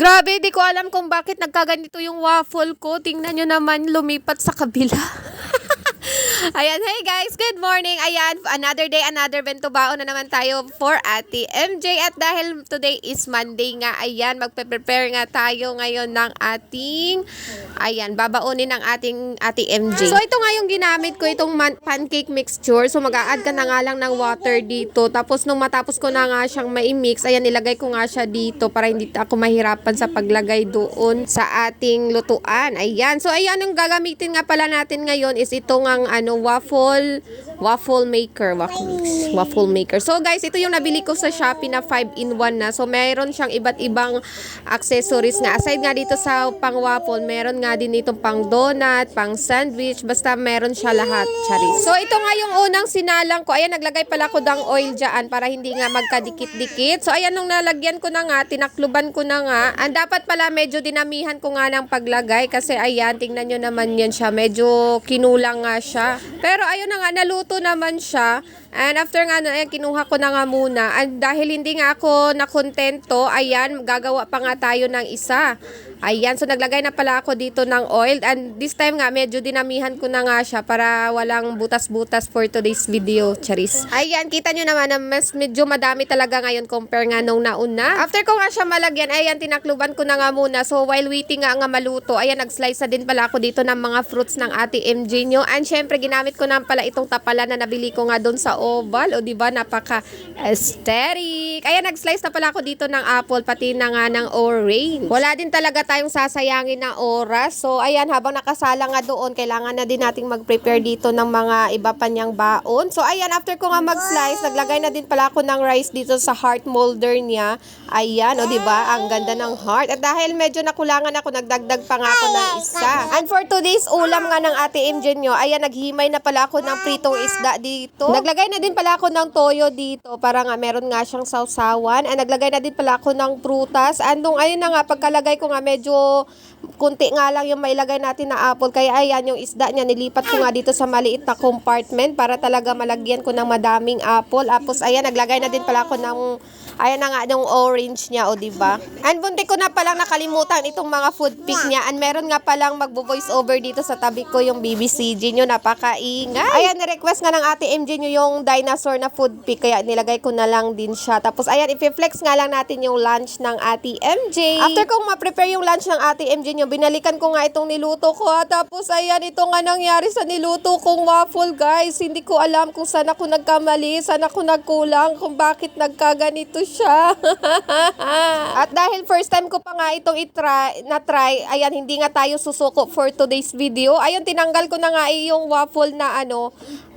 Grabe, di ko alam kung bakit nagkaganito yung waffle ko. Tingnan nyo naman, lumipat sa kabila. Ayan, hey guys, good morning. Ayan, another day, another bento baon na naman tayo for Ate MJ. At dahil today is Monday nga, ayan, magpe-prepare nga tayo ngayon ng ating, ayan, babaunin ng ating Ate MJ. So, ito nga yung ginamit ko, itong pancake mixture. So, mag-a-add ka na nga lang ng water dito. Tapos, nung matapos ko na nga siyang mai-mix, ayan, nilagay ko nga siya dito para hindi ako mahirapan sa paglagay doon sa ating lutuan. Ayan. So, ayan, yung gagamitin nga pala natin ngayon is itong ang ano, waffle, waffle maker. Waffle, waffle maker. So, guys, ito yung nabili ko sa Shopee na 5-in-1 na. So, meron siyang iba't ibang accessories nga. Aside nga dito sa pang waffle, meron nga din itong pang donut, pang sandwich, basta meron siya lahat, charis. So, ito nga yung unang sinalang ko. Ayan, naglagay pala ko ng oil dyan para hindi nga magkadikit-dikit. So, ayan, nung nalagyan ko na nga, tinakluban ko na nga. Ang dapat pala medyo dinamihan ko nga ng paglagay kasi ayan, tingnan nyo naman yan siya. Medyo kinulang nga siya. Pero ayun na nga, naluto naman siya. And after nga, ayan, kinuha ko na nga muna. And dahil hindi nga ako nakontento, ayan, gagawa pa nga tayo ng isa. Ayan, so naglagay na pala ako dito ng oil. And this time nga, medyo dinamihan ko na nga siya para walang butas-butas for today's video, charis. Ayan, kita nyo naman na mas medyo madami talaga ngayon compare nga nung nauna. After ko nga siya malagyan, ayan, tinakluban ko na nga muna. So while waiting nga nga maluto, ayan, nag-slice na din pala ako dito ng mga fruits ng ate MJ nyo. And syempre, ginamit ko na pala itong tapalan na nabili ko nga doon sa oval. O di ba napaka aesthetic. Ayan, nag-slice na pala ako dito ng apple, pati na nga ng orange. Wala din talaga tayong sasayangin na oras. So, ayan, habang nakasala nga doon, kailangan na din nating mag-prepare dito ng mga iba pa niyang baon. So, ayan, after ko nga mag-slice, naglagay na din pala ako ng rice dito sa heart molder niya. Ayan, o di ba Ang ganda ng heart. At dahil medyo nakulangan ako, nagdagdag pa nga ako ng isa. And for today's ulam nga ng ate MJ nyo, ayan, naghimay na pala ako ng pritong isda dito. Naglagay na din pala ako ng toyo dito para nga meron nga siyang sausawan. And naglagay na din pala ako ng prutas. And nung ayun na nga, pagkalagay ko nga medyo kunti nga lang yung mailagay natin na apple. Kaya ayan, yung isda niya, nilipat ko nga dito sa maliit na compartment para talaga malagyan ko ng madaming apple. Tapos ayan, naglagay na din pala ako ng Ayan na nga yung orange niya, o di ba? And bunti ko na palang nakalimutan itong mga food pick niya. And meron nga palang magbo-voice over dito sa tabi ko yung BBCG nyo. Napakaingay. Ayan, ni-request nga ng ate MJ nyo yung dinosaur na food pick. Kaya nilagay ko na lang din siya. Tapos ayan, i-flex nga lang natin yung lunch ng ate MJ. After kong ma-prepare yung lunch ng ate MJ nyo, binalikan ko nga itong niluto ko. ha. Tapos ayan, ito nga nangyari sa niluto kong waffle, guys. Hindi ko alam kung saan ako nagkamali, saan ako nagkulang, kung bakit nagkaganito siya. At dahil first time ko pa nga itong itry, na-try, ayan, hindi nga tayo susuko for today's video. Ayun, tinanggal ko na nga eh, yung waffle na ano,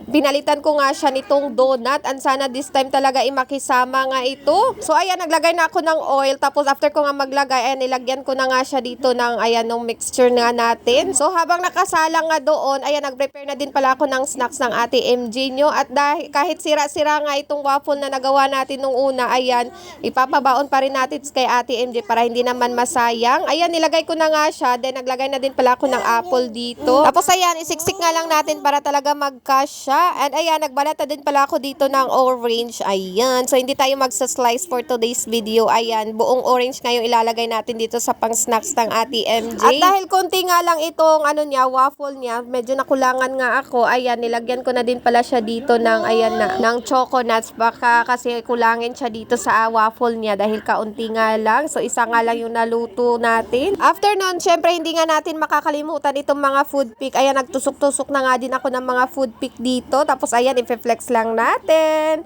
pinalitan ko nga siya nitong donut. And sana this time talaga imakisama nga ito. So, ayan, naglagay na ako ng oil. Tapos, after ko nga maglagay, ayan, nilagyan ko na nga siya dito ng, ayan, ng mixture nga natin. So, habang nakasalang nga doon, ayan, nag-prepare na din pala ako ng snacks ng ate MJ nyo. At dahil, kahit sira-sira nga itong waffle na nagawa natin nung una, ayan, ipapabaon pa rin natin kay ate MJ para hindi naman masayang. Ayan, nilagay ko na nga siya. Then, naglagay na din pala ako ng apple dito. Tapos, ayan, isiksik nga lang natin para talaga magkasya. And, ayan, nagbalat na din pala ako dito ng orange. Ayan. So, hindi tayo magsa-slice for today's video. Ayan, buong orange ngayon ilalagay natin dito sa pang-snacks ng ate MJ. At dahil konti nga lang itong, ano niya, waffle niya, medyo nakulangan nga ako. Ayan, nilagyan ko na din pala siya dito ng, ayan na, ng choco nuts. Baka kasi kulangin siya dito sa waffle niya dahil kaunti nga lang. So, isa nga lang yung naluto natin. After nun, syempre, hindi nga natin makakalimutan itong mga food pick. Ayan, nagtusok-tusok na nga din ako ng mga food pick dito. Tapos, ayan, i-flex lang natin.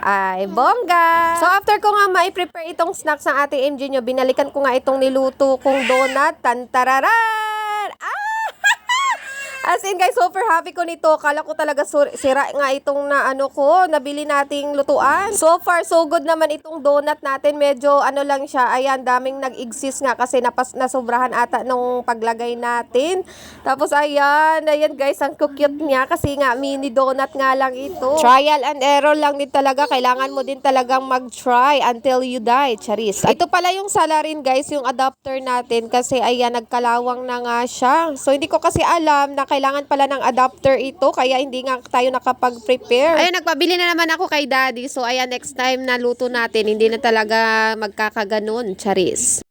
Ay, bongga! So, after ko nga mai-prepare itong snacks ng ate MJ nyo, binalikan ko nga itong niluto kong donut. Tantararan! As in guys, super happy ko nito. Kala ko talaga sira nga itong na ano ko, nabili nating lutuan. So far, so good naman itong donut natin. Medyo ano lang siya, ayan, daming nag-exist nga kasi napas, nasobrahan ata nung paglagay natin. Tapos ayan, ayan guys, ang cute niya kasi nga mini donut nga lang ito. Trial and error lang din talaga. Kailangan mo din talagang mag-try until you die, charis. Ito pala yung salarin guys, yung adapter natin kasi ayan, nagkalawang na nga siya. So hindi ko kasi alam na kailangan pala ng adapter ito kaya hindi nga tayo nakapag-prepare. Ayun, nagpabili na naman ako kay daddy. So ayan, next time na luto natin, hindi na talaga magkakaganon, charis.